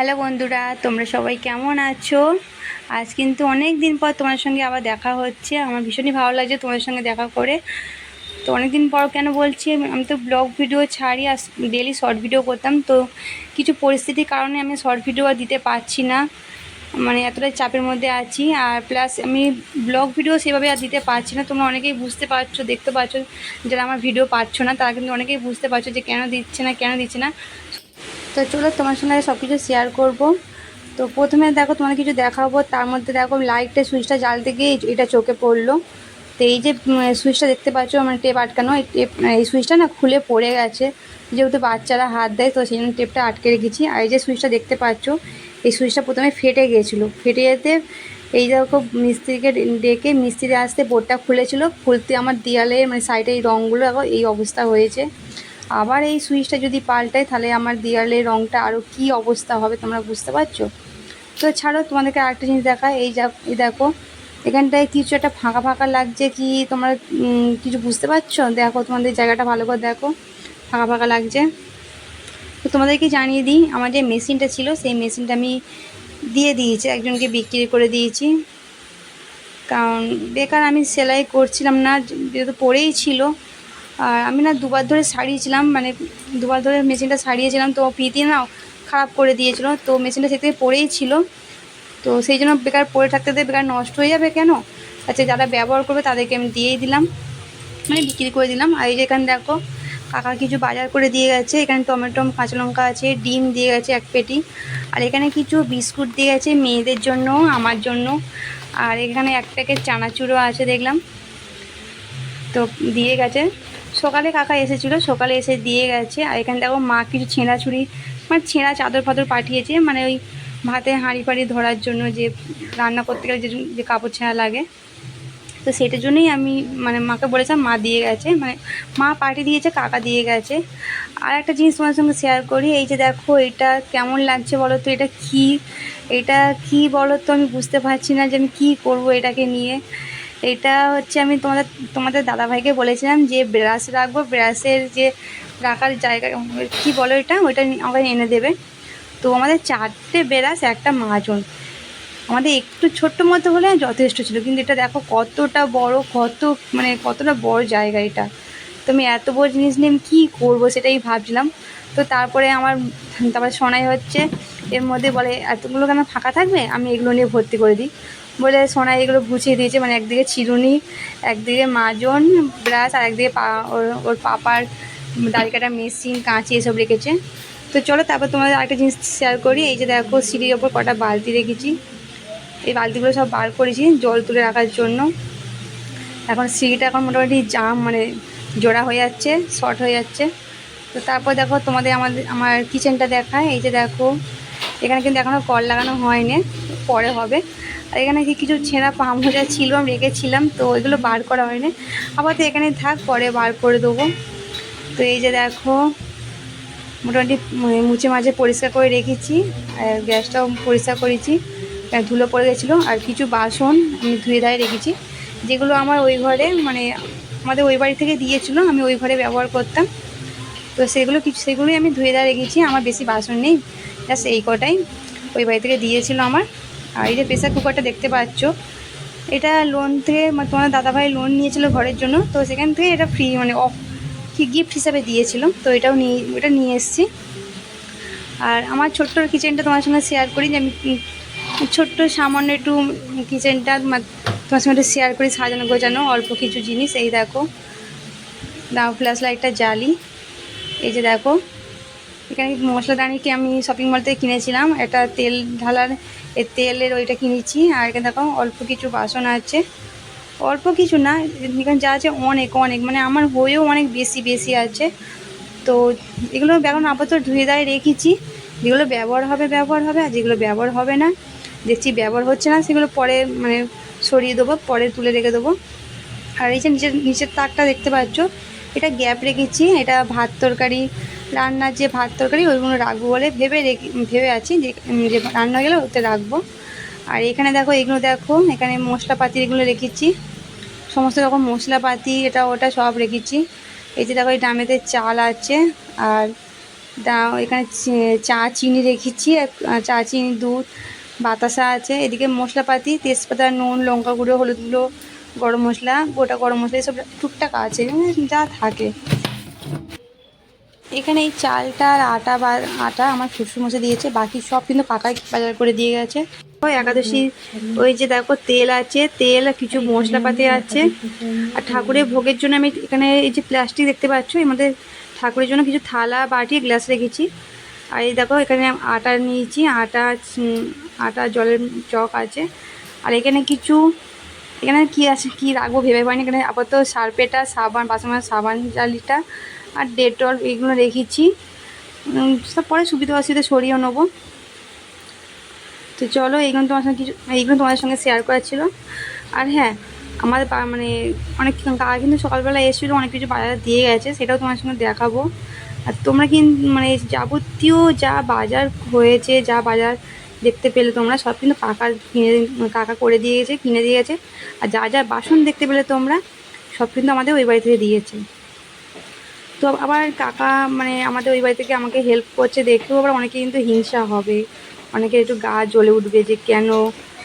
Hello বন্ধুরা, তোমরা সবাই কেমন আছো? আজ কিন্তু অনেক দিন পর তোমার সঙ্গে আবার দেখা হচ্ছে। আমার ভীষণই ভালো লাগছে তোমার সঙ্গে দেখা করে। তো অনেক দিন পর কেন বলছি, আমি তো ব্লগ ভিডিও ছাড়ি, আর ডেলি শর্ট ভিডিও করতাম। তো কিছু পরিস্থিতির কারণে আমি শর্ট ভিডিও আর দিতে পারছি না। মানে এতটাই চাপের মধ্যে আছি। আর প্লাস আমি ব্লগ ভিডিও সেভাবে আর দিতে পারছি না। তোমরা অনেকেই বুঝতে পারছ, দেখতে পাচ্ছ যারা আমার ভিডিও পাচ্ছ না, তারা কিন্তু অনেকেই বুঝতে পারছ যে কেন দিচ্ছে না, কেন দিচ্ছে না। তো চলো তোমার সঙ্গে সব কিছু শেয়ার করব। তো প্রথমে দেখো তোমাদের কিছু দেখাবো, তার মধ্যে দেখো লাইটটা সুইচটা জ্বালতে গিয়ে এটা চোখে পড়ল। তো এই যে সুইচটা দেখতে পাচ্ছ আমার টেপ আটকানো, এই টেপ এই সুইচটা না খুলে পড়ে গেছে। যেহেতু বাচ্চারা হাত দেয়, তো সেই জন্য টেপটা আটকে রেখেছি। আর এই যে সুইচটা দেখতে পাচ্ছ, এই সুইচটা প্রথমে ফেটে গিয়েছিল। ফেটে যেতে এই দেখো মিস্ত্রিকে ডেকে মিস্ত্রি আসতে বোর্ডটা খুলেছিল। খুলতে আমার দেয়ালে মানে সাইডে এই রঙগুলো এই অবস্থা হয়েছে। আবার এই সুইচটা যদি পাল্টাই, তাহলে আমার দেয়ালের রঙটা আরও কী অবস্থা হবে তোমরা বুঝতে পারছ? তো ছাড়ো, তোমাদেরকে আরেকটা জিনিস দেখা এই যা এই দেখো, এখানটায় কিছু একটা ফাঁকা ফাঁকা লাগছে কি তোমরা কিছু বুঝতে পারছ? দেখো, তোমাদের জায়গাটা ভালো করে দেখো। ফাঁকা ফাঁকা লাগছে। তো তোমাদেরকে জানিয়ে দিই, আমার যে মেশিনটা ছিল, সেই মেশিনটা আমি দিয়ে দিয়েছি, একজনকে বিক্রি করে দিয়েছি। কারণ বেকার আমি সেলাই করছিলাম না, যেহেতু পড়েই ছিল আর আমি না দুবার ধরে সারিয়েছিলাম মানে দুবার ধরে মেশিনটা সারিয়েছিলাম, তো পিতি না খারাপ করে দিয়েছিল, তো মেশিনটা সে থেকে পড়েই ছিল। তো সেই জন্য বেকার পড়ে থাকতে থাকতে বেকার নষ্ট হয়ে যাবে কেন? আচ্ছা যারা ব্যবহার করবে তাদেরকে আমি দিয়েই দিলাম মানে বিক্রি করে দিলাম। আর এই যে এখানে দেখো, কাকা কিছু বাজার করে দিয়ে গেছে, এখানে টমেটো, কাঁচা লঙ্কা আছে, ডিম দিয়ে গেছে এক পেটি। আর এখানে কিছু বিস্কুট দিয়ে গেছে মেয়েদের জন্য, আমার জন্য। আর এখানে এক প্যাকেট চানাচুরও আছে দেখলাম, তো দিয়ে গেছে। সকালে কাকা এসেছিল, সকালে এসে দিয়ে গেছে। আর এখানে দেখো মা কিছু ছেঁড়া ছুরি মানে ছেঁড়া চাদর ফাদর পাঠিয়েছে মানে ওই ভাতে হাঁড়ি ফাড়ি ধরার জন্য যে রান্না করতে গেলে যে যে কাপড় ছেঁড়া লাগে। তো সেটার জন্যই আমি মানে মাকে বলেছিলাম, মা দিয়ে গেছে মানে মা পাঠিয়ে দিয়েছে, কাকা দিয়ে গেছে। আর একটা জিনিস তোমার সঙ্গে শেয়ার করি, এই যে দেখো এটা কেমন লাগছে বলো তো, এটা কি এটা কি বলো তো আমি বুঝতে পারছি না যে আমি কী করব এটাকে নিয়ে। এটা হচ্ছে আমি তোমাদের তোমাদের দাদাভাইকে বলেছিলাম যে ব্রাশ রাখব, ব্রাশের যে রাখার জায়গা, কি বলো এটা ওইটা আমাকে এনে দেবে। তো আমাদের চারটে ব্রাশ, একটা মাজন। আমাদের একটু ছোট্ট মতো হলে যথেষ্ট ছিল, কিন্তু এটা দেখো কতটা বড়, কত মানে কতটা বড় জায়গা এটা। তো আমি এত বড় জিনিস নিয়ে আমি কী করব সেটাই ভাবছিলাম। তো তারপরে আমার, তারপরে শোনাই হচ্ছে, এর মধ্যে বলে, এতগুলো কেন ফাঁকা থাকবে? আমি এগুলো নিয়ে ভর্তি করে দিই। বলে সোনা এগুলো গুছিয়ে দিয়েছে মানে একদিকে চিরুনি, একদিকে মাজন ব্রাশ, আর একদিকে পা, ওর ওর পাপার দাড়ি কাটা মেশিন, কাঁচি এসব রেখেছে। তো চলো তারপর তোমাদের আরেকটা জিনিস শেয়ার করি, এই যে দেখো সিঁড়ির ওপর কটা বালতি রেখেছি। এই বালতিগুলো সব বার করেছি জল তুলে রাখার জন্য। এখন সিঁড়িটা এখন মোটামুটি জাম মানে জোড়া হয়ে যাচ্ছে, শর্ট হয়ে যাচ্ছে। তো তারপর দেখো তোমাদের আমাদের, আমার কিচেনটা দেখায়, এই যে দেখো, এখানে কিন্তু এখনও কল লাগানো হয়নি, পরে হবে। আর এখানে কিছু ছেঁড়া পাম হোজা ছিল, আমি রেখেছিলাম, তো এগুলো বার করা হয়নি। আপাতত এখানে থাক, পরে বার করে দেবো। তো এই যে দেখো, মোটামুটি মুছে মাঝে পরিষ্কার করে রেখেছি, আর গ্যাসটাও পরিষ্কার করেছি। ধুলো পড়ে গেছিল, আর কিছু বাসন আমি ধুয়ে ধারে রেখেছি। যেগুলো আমার ওই ঘরে মানে আমাদের ওই বাড়ি থেকে দিয়েছিলো, আমি ওই ঘরে ব্যবহার করতাম। তো সেগুলো কিছু, সেগুলোই আমি ধুয়ে ধারে রেখেছি, আমার বেশি বাসন নেই জাস্ট এই কটাই। ওই বাড়ি থেকে দিয়েছিল আমার। আর এই যে প্রেসার কুকারটা দেখতে পাচ্ছ, এটা লোন থেকে মানে তোমার দাদাভাই লোন নিয়েছিল ঘরের জন্য, তো সেখান থেকে এটা ফ্রি মানে অফ কি গিফট হিসাবে দিয়েছিল, তো এটাও নিয়ে, এটা নিয়ে এসেছি। আর আমার ছোট্ট কিচেনটা তোমার সঙ্গে শেয়ার করি, যে আমি ছোট্ট সামান্য একটু কিচেনটা তোমার সঙ্গে শেয়ার করি, সাজানো গোজানো অল্প কিছু জিনিস, এই দেখো। দাও ফ্ল্যাশ লাইটটা জ্বালি। এই যে দেখো এখানে মশলাদানিকে আমি শপিং মল থেকে কিনেছিলাম। একটা তেল ঢালার তেলের ওইটা কিনেছি। আর এখানে দেখো, অল্প কিছু বাসন আছে। অল্প কিছু না, এখানে যা আছে অনেক অনেক। মানে আমার হয়েও অনেক বেশি বেশি আছে। তো এগুলো এখন আপাতত ধুয়ে দাঁড়িয়ে রেখেছি। যেগুলো ব্যবহার হবে ব্যবহার হবে, আর যেগুলো ব্যবহার হবে না, দেখছি ব্যবহার হচ্ছে না, সেগুলো পরে মানে সরিয়ে দেবো, পরে তুলে রেখে দেবো। আর এই যে নিচের নিচের তাকটা দেখতে পাচ্ছ এটা গ্যাপ রেখেছি, এটা ভাত তরকারি, রান্নার যে ভাত তরকারি ওইগুলো রাখব বলে ভেবে রেখে, ভেবে আছি যে রান্না হয়ে গেলে ওতে রাখব। আর এখানে দেখো, এগুলো দেখো, এখানে মশলাপাতি এগুলো রেখেছি। সমস্ত রকম মশলাপাতি, এটা ওটা সব রেখেছি। এই যে দেখো, এই ডামেতে চাল আছে, আর এখানে চা চিনি রেখেছি চা চিনি, দুধ, বাতাসা আছে। এদিকে মশলাপাতি, তেজপাতা, নুন, লঙ্কা গুঁড়ো, হলুদ গুঁড়ো গরম মশলা, গোটা গরম মশলা, এসব টুকটাক আছে মানে যা থাকে। এখানে এই চালটা আর আটা বা, আটা আমার শ্বশুর মশাই দিয়েছে, বাকি সব কিন্তু কাকাই বাজার করে দিয়ে গেছে। ওই একাদশী, ওই যে দেখো, তেল আছে, তেল আর কিছু মশলাপাতি আছে। আর ঠাকুরের ভোগের জন্য আমি এখানে এই যে প্লাস্টিক দেখতে পাচ্ছ এর মধ্যে ঠাকুরের জন্য কিছু থালা, বাটি, গ্লাস রেখেছি। আর এই দেখো, এখানে আটা নিয়েছি, আটা আটা, জলের চক আছে। আর এখানে কিছু এখানে কি আছে, কি রাখব ভেবে পাইনি। এখানে আপাতত সার্পেটা, সাবান বাসন সাবান, জালিটা আর ডেটল এগুলো রেখেছি। সব পরে সুবিধা অসুবিধা সরিয়ে নেব। তো চলো, এইগুলো তোমার সঙ্গে কিছু, এইগুলো তোমাদের সঙ্গে শেয়ার করার ছিল। আর হ্যাঁ আমাদের মানে অনেক কাকা কিন্তু সকালবেলা এসেছিল, অনেক কিছু বাজার দিয়ে গেছে, সেটাও তোমার সঙ্গে দেখাবো। আর তোমরা কিন্তু মানে যাবতীয় যা বাজার হয়েছে, যা বাজার দেখতে পেলে তোমরা। সব কিন্তু কাকা কিনে কাকা করে দিয়ে গেছে কিনে দিয়ে গেছে আর যা যা বাসন দেখতে পেলে তোমরা, সব কিন্তু আমাদের ওই বাড়ি থেকে দিয়েছে। তো আবার কাকা মানে আমাদের ওই বাড়ি থেকে আমাকে হেল্প করছে, দেখেও আবার অনেকে কিন্তু হিংসা হবে। অনেকে একটু গা জ্বলে উঠবে যে কেন,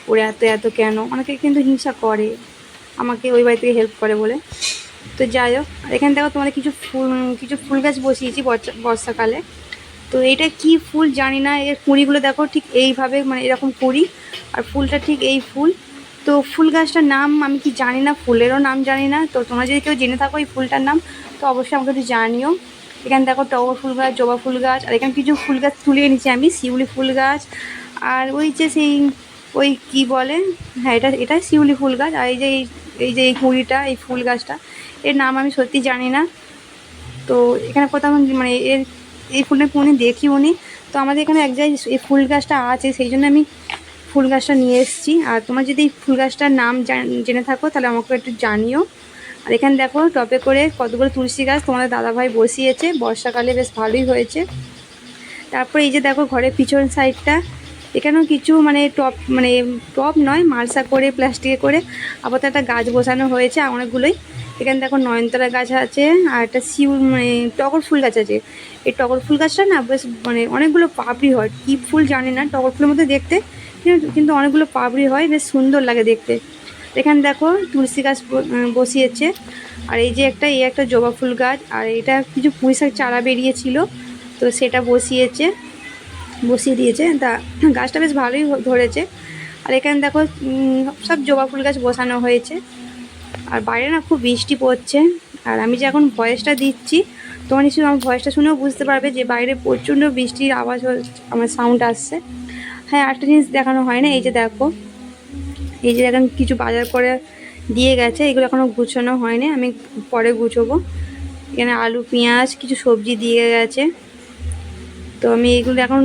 ওরা এত এত কেন? অনেকে কিন্তু হিংসা করে, আমাকে ওই বাড়ি থেকে হেল্প করে বলে। তো যাই হোক, আর এখানে দেখো তোমাদের কিছু ফুল কিছু ফুল গাছ বসিয়েছি বর্ষা- বর্ষাকালে। তো এটা কি ফুল জানি না, এর কুঁড়িগুলো দেখো ঠিক এইভাবে মানে এরকম কুঁড়ি, আর ফুলটা ঠিক এই ফুল। তো ফুল গাছটার নাম আমি কি জানি না, ফুলেরও নাম জানি না। তো তোমরা যদি কেউ জেনে থাকো এই ফুলটার নাম, তো অবশ্যই আমাকে একটু জানিও। এখানে দেখো টগর ফুল গাছ, জবা ফুল গাছ, আর এখানে কিছু ফুল গাছ তুলে এনেছি আমি, শিউলি ফুল গাছ। আর ওই যে সেই, ওই কি বলে? হ্যাঁ এটা এটা শিউলি ফুল গাছ। আর এই যে, এই- যে এই কুঁড়িটা, এই ফুল গাছটা, এর নাম আমি সত্যি জানি না। তো এখানে কোথাও মানে এর এই ফুলটা কোনোদিন দেখিও নি তো আমাদের এখানে এক জায়গায় এই ফুল গাছটা আছে, সেই জন্য আমি ফুল গাছটা নিয়ে এসেছি। আর তোমার যদি এই ফুল গাছটার নাম জান- জেনে থাকো, তাহলে আমাকে একটু জানিও। আর এখানে দেখো, টপে করে কতগুলো তুলসী গাছ তোমাদের দাদাভাই বসিয়েছে। বর্ষাকালে বেশ ভালোই হয়েছে। তারপরে এই যে দেখো, ঘরের পিছন সাইডটা। এখানেও কিছু মানে টপ মানে টপ নয়, মালসা করে, প্লাস্টিকে করে আপাতত একটা গাছ বসানো হয়েছে অনেকগুলোই। এখানে দেখো নয়নতারা গাছ আছে, আর একটা শিউল মানে টগর ফুল গাছ আছে। এই টগর ফুল গাছটা না বেশ মানে অনেকগুলো পাপড়ি হয়। কী ফুল জানি না, টগর ফুলের মধ্যে দেখতে, কিন্তু- অনেকগুলো পাপড়ি হয়, বেশ সুন্দর লাগে দেখতে। এখানে দেখো তুলসী গাছ বসিয়েছে। আর এই যে একটা, এই একটা জবা ফুল গাছ, আর এটা কিছু পুঁই শাক চারা বেরিয়েছিল, তো সেটা বসিয়েছে, বসিয়ে দিয়েছে। তা গাছটা বেশ ভালোই ধরেছে। আর এখানে দেখো সব জবা ফুল গাছ বসানো হয়েছে। আর বাইরে না খুব বৃষ্টি পড়ছে। আর আমি যে এখন ভয়েসটা দিচ্ছি, তোমার নিশ্চয়ই আমার ভয়েসটা শুনেও বুঝতে পারবে যে বাইরে প্রচণ্ড বৃষ্টির আওয়াজ আমার সাউন্ড আসছে। হ্যাঁ একটা জিনিস দেখানো হয় না, এই যে দেখো। এই যে এখন কিছু বাজার করে দিয়ে গেছে, এগুলো এখনও গুছানো হয়নি, আমি পরে গুছবো। এখানে আলু, পেঁয়াজ, কিছু সবজি দিয়ে গেছে। তো আমি এইগুলো এখন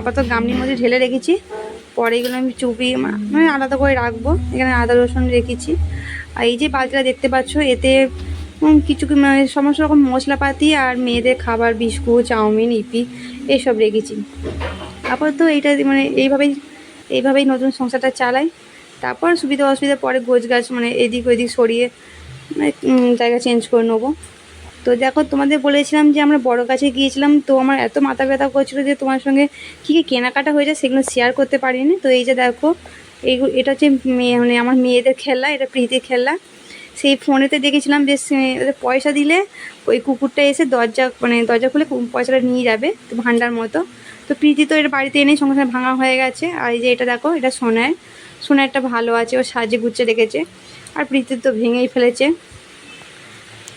আপাতত গামলির মধ্যে ঢেলে রেখেছি। পরে এগুলো আমি চুপি মানে আলাদা করে রাখব। এখানে আদা, রসুন রেখেছি। আর এই যে বালতিটা দেখতে পাচ্ছ এতে কিছু মানে সমস্ত রকম মশলাপাতি আর মেয়েদের খাবার বিস্কুট চাউমিন ইপি এইসব রেখেছি। আপাতত এইটা মানে এইভাবেই এইভাবেই নতুন সংসারটা চালাই। তারপর সুবিধা অসুবিধা পরে গোছ গাছ মানে এদিক ওদিক সরিয়ে মানে, জায়গা চেঞ্জ করে নেব। তো দেখো তোমাদের বলেছিলাম যে আমরা বড় কাছে গিয়েছিলাম তো আমার এত মাথা ব্যথা করছিল যে তোমার সঙ্গে কী কী কেনাকাটা হয়েছে সেগুলো শেয়ার করতে পারিনি। তো এই যে দেখো এই এটা হচ্ছে মেয়ে মানে আমার মেয়েদের খেলনা এটা প্রীতির খেলনা সেই ফোনেতে দেখেছিলাম যে ওদের পয়সা দিলে ওই কুকুরটা এসে দরজা মানে দরজা খুলে পয়সাটা নিয়ে যাবে, তো ভান্ডার মতো। তো প্রীতি তো এটা বাড়িতে এনেই সঙ্গে সঙ্গে ভাঙা হয়ে গেছে। আর এই যে এটা দেখো, এটা সোনার। সোনারটা ভালো আছে, ও সাজে গুচ্ছে রেখেছে আর প্রীতি তো ভেঙেই ফেলেছে।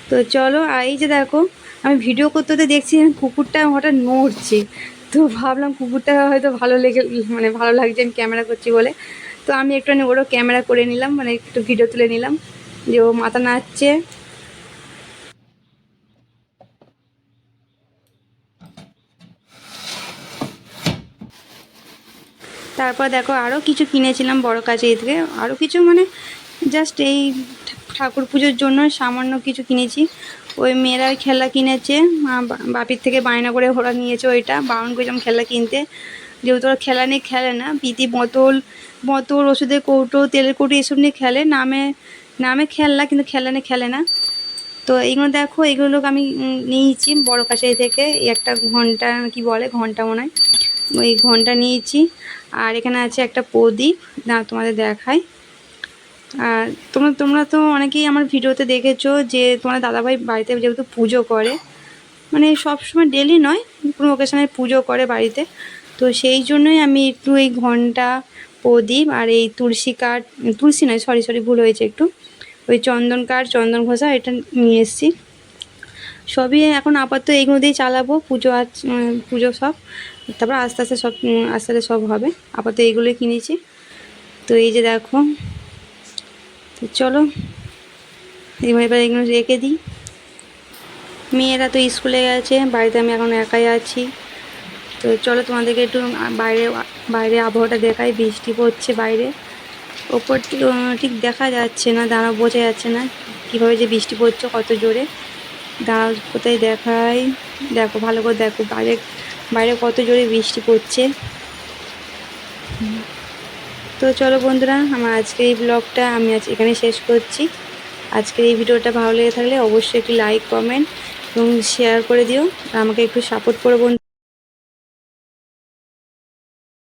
তো চলো, আর এই যে দেখো, আমি ভিডিও করতে করতে দেখছি কুকুরটা হঠাৎ নড়ছে। তো ভাবলাম কুকুরটা হয়তো ভালো লেগে মানে ভালো লাগছে, আমি ক্যামেরা করছি বলে। তো আমি একটুখানি ওরও ক্যামেরা করে নিলাম মানে একটু ভিডিও তুলে নিলাম, যে ও মাথা নাচছে তারপর দেখো আরও কিছু কিনেছিলাম বড় কাছে থেকে। আরও কিছু মানে জাস্ট এই ঠাকুর পুজোর জন্য সামান্য কিছু কিনেছি। ওই মেয়েরা খেলা কিনেছে বাপির থেকে বায়না করে ওরা নিয়েছে ওইটা বারণ করেছিলাম খেলা কিনতে। যেহেতু ওরা খেলা নিয়ে খেলে না, পিতি বোতল বোতল, ওষুধের কৌটো, তেলের কৌটো এসব নিয়ে খেলে, নামে নামে খেলনা কিন্তু খেলা নিয়ে খেলে না। তো এইগুলো দেখো এইগুলো আমি নিয়েছি বড় কাছারি থেকে একটা ঘণ্টা কি বলে, ঘণ্টা মনে হয়, ওই ঘণ্টা নিয়েছি। আর এখানে আছে একটা প্রদীপ, না, তোমাদের দেখাই। আর তোমরা তোমরা তো অনেকেই আমার ভিডিওতে দেখেছ যে তোমার দাদাভাই বাড়িতে যেহেতু পুজো করে মানে সব সময় ডেলি নয়, কোনো ওকেশনে পুজো করে বাড়িতে। তো সেই জন্যই আমি একটু এই ঘণ্টা প্রদীপ আর এই তুলসী কাঠ, তুলসী নয় সরি সরি ভুল হয়েছে একটু। ওই চন্দন কাঠ, চন্দন ঘষা, এটা নিয়ে এসেছি। সবই এখন আপাতত এইগুলো দিয়েই চালাবো, পুজো আজ পুজো সব। তারপর আস্তে আস্তে সব আস্তে আস্তে সব হবে। আপাতত এইগুলোই কিনেছি। তো এই যে দেখো, তো চলো এবার এগুলো রেখে দিই। মেয়েরা তো স্কুলে গেছে, বাড়িতে আমি এখন একাই আছি। তো চলো তোমাদেরকে একটু বাইরে বাইরে আবহাওয়াটা দেখাই। বৃষ্টি পড়ছে বাইরে। ওপর ঠিক দেখা যাচ্ছে না দাঁড়া বোঝা যাচ্ছে না কীভাবে যে বৃষ্টি পড়ছে কত জোরে। দাঁড়াও, কোথায় দেখাই? দেখো, ভালো করে দেখো, বাইরে বাইরে কত জোরে বৃষ্টি পড়ছে। তো চলো বন্ধুরা, আমার আজকের এই ব্লগটা আমি আজ এখানে শেষ করছি। আজকের এই ভিডিওটা ভালো লেগে থাকলে অবশ্যই একটি লাইক, কমেন্ট এবং শেয়ার করে দিও। আমাকে একটু সাপোর্ট করো বন্ধু